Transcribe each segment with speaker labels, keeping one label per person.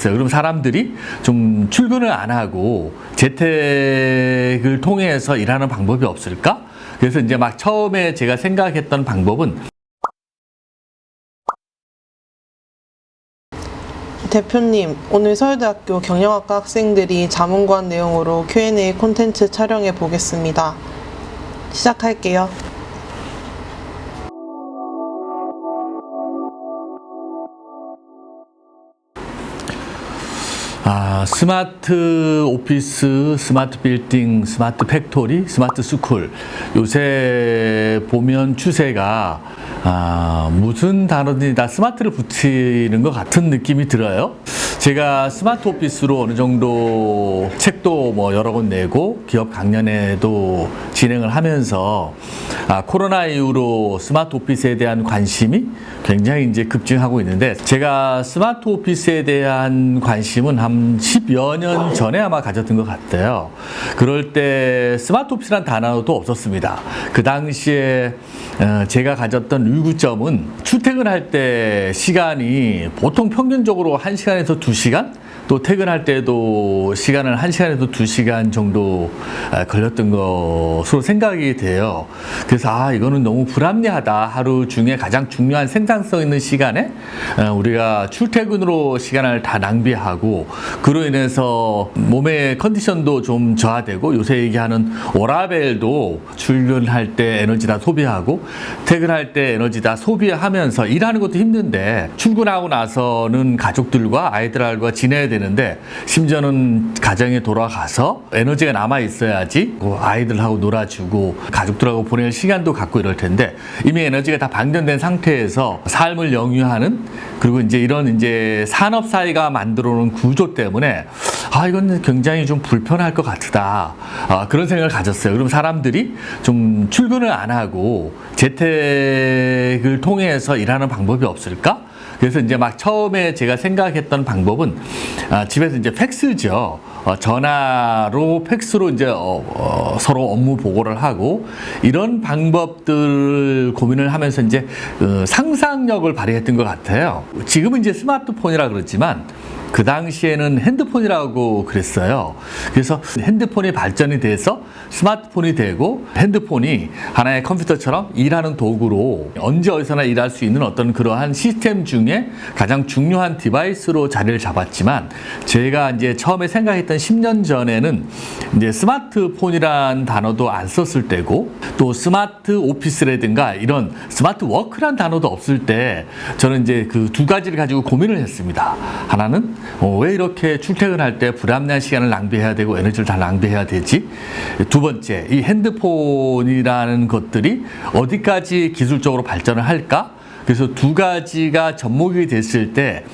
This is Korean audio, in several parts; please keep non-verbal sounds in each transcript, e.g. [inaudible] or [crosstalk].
Speaker 1: 가졌어요. 그럼 사람들이 좀 출근을 안 하고 재택을 통해서 일하는 방법이 없을까? 그래서 이제 막 처음에 제가 생각했던 방법은
Speaker 2: 대표님, 오늘 서울대학교 경영학과 학생들이 자문관 내용으로 Q&A 콘텐츠 촬영해 보겠습니다. 시작할게요.
Speaker 1: 아, 스마트 오피스, 스마트 빌딩, 스마트 팩토리, 스마트 스쿨. 요새 보면 추세가 아, 무슨 단어든지 다 스마트를 붙이는 것 같은 느낌이 들어요. 제가 스마트 오피스로 어느 정도 책도 뭐 여러 권 내고 기업 강연회도 진행을 하면서 아, 코로나 이후로 스마트 오피스에 대한 관심이 굉장히 이제 급증하고 있는데 제가 스마트 오피스에 대한 관심은 한 10여 년 전에 아마 가졌던 것 같아요. 그럴 때 스마트 오피스란 단어도 없었습니다. 그 당시에 어, 제가 가졌던 의구점은 출퇴근할 때 시간이 보통 평균적으로 1시간에서 2시간 또 퇴근할 때도 시간을 1시간에서 2시간 정도 아, 걸렸던 것으로 생각이 돼요. 그래서 아, 이거는 너무 불합리하다. 하루 중에 가장 중요한 생산성 있는 시간에 어, 우리가 출퇴근으로 시간을 다 낭비하고 그로 인해서 몸의 컨디션도 좀 저하되고 요새 얘기하는 워라벨도 출근할 때 에너지 다 소비하고 퇴근할 때 에너지 다 소비하면서 일하는 것도 힘든데 출근하고 나서는 가족들과 아이들과 지내야 되는 데 심지어는 가정에 돌아가서 에너지가 남아 있어야지 뭐 아이들하고 놀아주고 가족들하고 보낼 시간도 갖고 이럴 텐데 이미 에너지가 다 방전된 상태에서 삶을 영위하는 그리고 이제 이런 이제 산업 사회가 만들어 놓은 구조 때문에 아 이건 굉장히 좀 불편할 것 같다 아, 그런 생각을 가졌어요. 그럼 사람들이 좀 출근을 안 하고 재택을 통해서 일하는 방법이 없을까? 그래서 이제 막 처음에 제가 생각했던 방법은 아, 집에서 이제 팩스죠. 어, 전화로 팩스로 이제 어, 어, 서로 업무 보고를 하고 이런 방법들 고민을 하면서 이제 어, 상상력을 발휘했던 것 같아요. 지금은 이제 스마트폰이라 그러지만 그 당시에는 핸드폰이라고 그랬어요. 그래서 핸드폰이 발전이 돼서 스마트폰이 되고 핸드폰이 하나의 컴퓨터처럼 일하는 도구로 언제 어디서나 일할 수 있는 어떤 그러한 시스템 중에 가장 중요한 디바이스로 자리를 잡았지만 제가 이제 처음에 생각했던 10년 전에는 이제 스마트폰이란 단어도 안 썼을 때고 또 스마트 오피스라든가 이런 스마트 워크란 단어도 없을 때 저는 이제 그 두 가지를 가지고 고민을 했습니다. 하나는 어, 왜 이렇게 출퇴근할 때 불합리한 시간을 낭비해야 되고 에너지를 다 낭비해야 되지? 두 번째, 이 핸드폰이라는 것들이 어디까지 기술적으로 발전을 할까? 그래서 두 가지가 접목이 됐을 때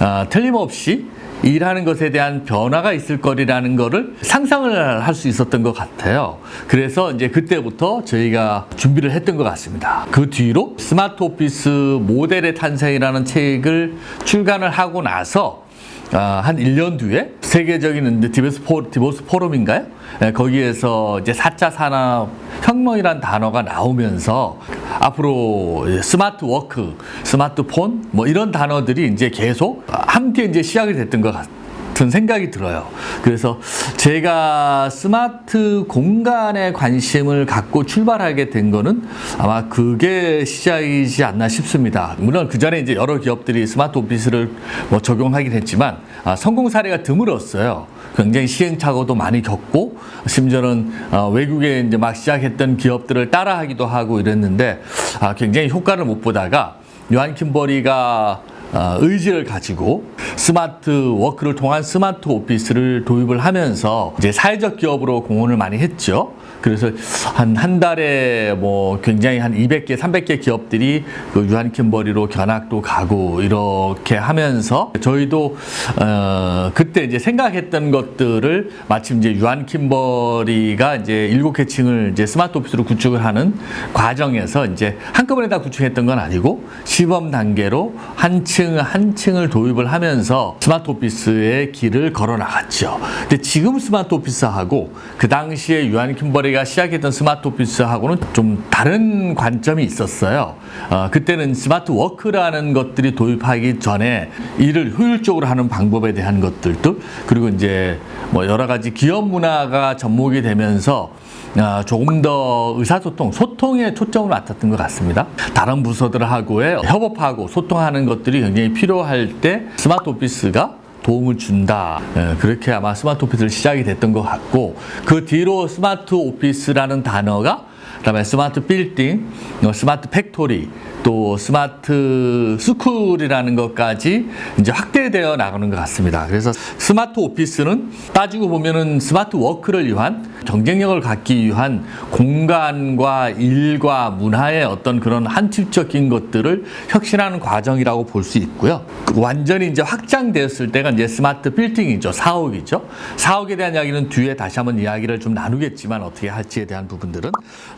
Speaker 1: 어, 틀림없이 일하는 것에 대한 변화가 있을 거리라는 거를 상상을 할 수 있었던 것 같아요. 그래서 이제 그때부터 저희가 준비를 했던 것 같습니다. 그 뒤로 스마트 오피스 모델의 탄생이라는 책을 출간을 하고 나서 아, 한 1년 뒤에 세계적인 이제 디보스, 포, 디보스 포럼인가요? 예, 거기에서 이제 4차 산업 혁명이란 단어가 나오면서 앞으로 스마트 워크, 스마트폰 뭐 이런 단어들이 이제 계속 함께 이제 시작이 됐던 것 같아요. 같은 생각이 들어요. 그래서 제가 스마트 공간에 관심을 갖고 출발하게 된 거는 아마 그게 시작이지 않나 싶습니다. 물론 그 전에 이제 여러 기업들이 스마트 오피스를 뭐 적용하긴 했지만 아, 성공 사례가 드물었어요. 굉장히 시행착오도 많이 겪고 심지어는 어, 외국에 이제 막 시작했던 기업들을 따라하기도 하고 이랬는데 아, 굉장히 효과를 못 보다가 요한 킴버리가 어, 의지를 가지고 스마트 워크를 통한 스마트 오피스를 도입을 하면서 이제 사회적 기업으로 공헌을 많이 했죠. 그래서 한 한 달에 뭐 굉장히 한 200개, 300개 기업들이 그 유한 킴버리로 견학도 가고 이렇게 하면서 저희도 어 그때 이제 생각했던 것들을 마침 이제 유한 킴버리가 이제 일곱 계층을 이제 스마트 오피스로 구축을 하는 과정에서 이제 한꺼번에 다 구축했던 건 아니고 시범 단계로 한 층층 한 층을 도입을 하면서 스마트 오피스의 길을 걸어 나갔죠. 근데 지금 스마트 오피스하고 그 당시에 유한 킴버리가 시작했던 스마트 오피스하고는 좀 다른 관점이 있었어요. 어, 그때는 스마트 워크라는 것들이 도입하기 전에 일을 효율적으로 하는 방법에 대한 것들도 그리고 이제 뭐 여러 가지 기업 문화가 접목이 되면서 아, 조금 더 의사소통, 소통에 초점을 맞췄던 것 같습니다. 다른 부서들하고의 협업하고 소통하는 것들이 굉장히 필요할 때 스마트 오피스가 도움을 준다. 예, 그렇게 아마 스마트 오피스를 시작이 됐던 것 같고 그 뒤로 스마트 오피스라는 단어가 그다음에 스마트 빌딩, 어, 스마트 팩토리, 또 스마트 스쿨이라는 것까지 이제 확대되어 나가는 것 같습니다. 그래서 스마트 오피스는 따지고 보면은 스마트 워크를 위한 경쟁력을 갖기 위한 공간과 일과 문화의 어떤 그런 한축적인 것들을 혁신하는 과정이라고 볼 수 있고요. 그 완전히 이제 확장되었을 때가 이제 스마트 빌딩이죠. 사옥이죠. 사옥에 대한 이야기는 뒤에 다시 한번 이야기를 좀 나누겠지만 어떻게 할지에 대한 부분들은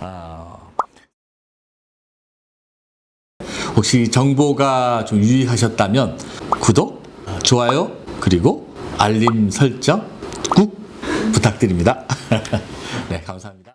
Speaker 1: 어, 혹시 정보가 좀 유익하셨다면 구독, 좋아요, 그리고 알림 설정 꾹 부탁드립니다. [laughs] 네, 감사합니다.